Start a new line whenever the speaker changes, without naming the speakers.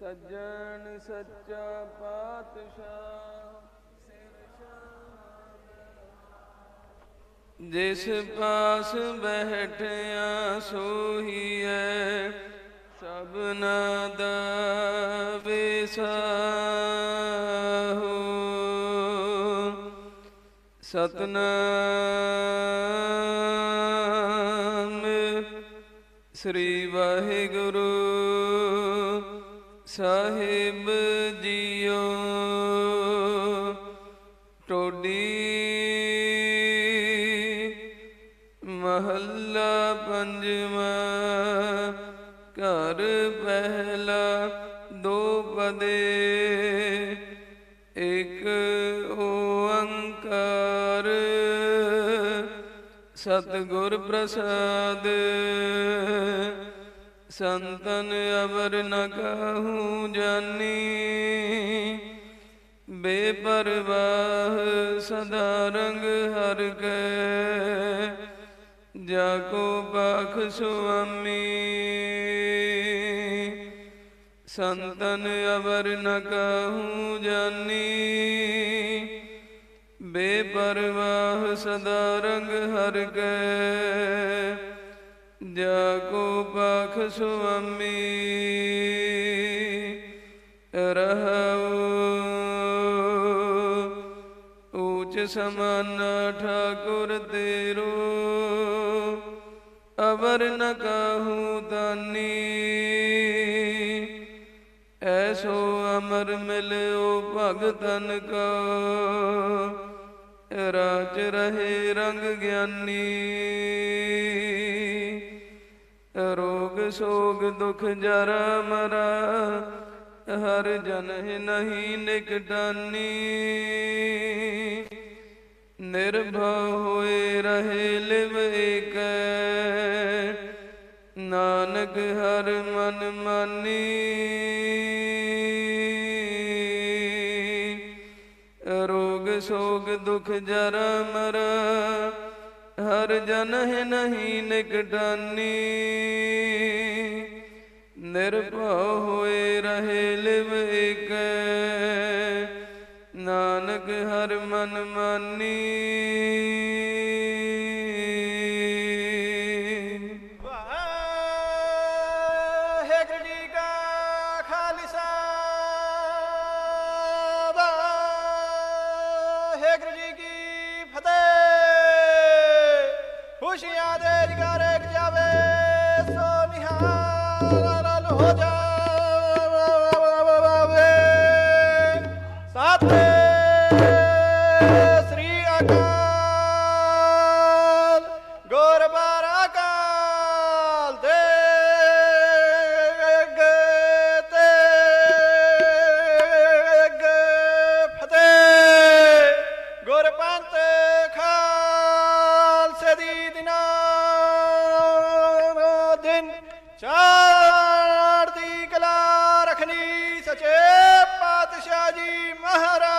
ਸੱਜਣ ਸੱਚਾ ਪਾਤਸ਼ਾਹ। ਜਿਸ ਪਾਸ ਬੈਠਿਆ ਸੋਹੀਐ ਸਭਨਾ ਦਾ ਵਿਸਾਹੋ ਸਤਨਾਮ। ਸ੍ਰੀ ਵਾਹਿਗੁਰੂ ਸਾਹਿਬ ਜੀਓ। ਟੋਡੀ ਮਹੱਲਾ ਪੰਜਵਾਂ ਘਰ ਪਹਿਲਾ ਦੋ ਪਦੇ। ਇੱਕ ਓੰਕਾਰ ਸਤਿਗੁਰ ਪ੍ਰਸਾਦ। ਸੰਤਨ ਅਵਰ ਨ ਕਹੂੰ ਜਾਨੀ। ਬੇਪਰਵਾਹ ਸਦਾ ਰੰਗ ਹਰ ਕੈ। ਜਾ ਕੋ ਪਾਖ ਸੁਆਮੀ। ਸੰਤਨ ਅਵਰ ਨ ਕਹੂੰ ਜਾਨੀ। ਬੇਪਰਵਾਹ ਸਦਾ ਰੰਗ ਹਰ ਕੈ। ਜਾ ਕੋ ਪਾਖ ਸੁਆਮੀ ਰਹਉ ਊਚ ਸਮਾਨ ਠਾਕੁਰ ਤੇਰੋ। ਅਵਰ ਨ ਕਾਹੂ ਤਾਨੀ ਐਸੋ ਅਮਰ ਮਿਲਿਓ ਭਗਤਨ ਕੋ ਰਾਜ ਰਹੇ ਰੰਗ ਗਿਆਨੀ। ਰੋਗ ਸੋਗ ਦੁਖ ਜਰਾ ਮਰਾ, ਹਰ ਜਨ ਨਹੀਂ ਨਿਕਟਾਨੀ ਨਿਰਭਉ ਹੋਏ ਰਹੇ ਲਿਵ ਏਕੈ, ਨਾਨਕ ਹਰ ਮਨ ਮਾਨੀ। ਸੋਗ ਦੁਖ ਜਰਾ ਮਰਾ ਹਰ ਜਨ ਹੈ ਨਹੀਂ ਨਿਕਟਾਨੀ। ਨਿਰਭਉ ਹੋਏ ਰਹੇ ਲਿਵ ਏਕੈ, ਨਾਨਕ ਹਰ ਮਨ ਮਾਨੀ।
ਵਾਹਿਗੁਰੂ ਜੀ ਕੀ ਫਤਿਹ। ਖੁਸ਼ੀਆਂ ਦੇ ਜਗਾਰੇ ਜਾਵੇ, ਸੋ ਨਿਹਾਲ ਹੋ ਜਾਵੇ। ਸਾਥੇ, ਸ੍ਰੀ ਅਕਾਲ। ਸਖਣੀ ਸਚੇ ਪਾਤਸ਼ਾਹ ਜੀ ਮਹਾਰਾਜ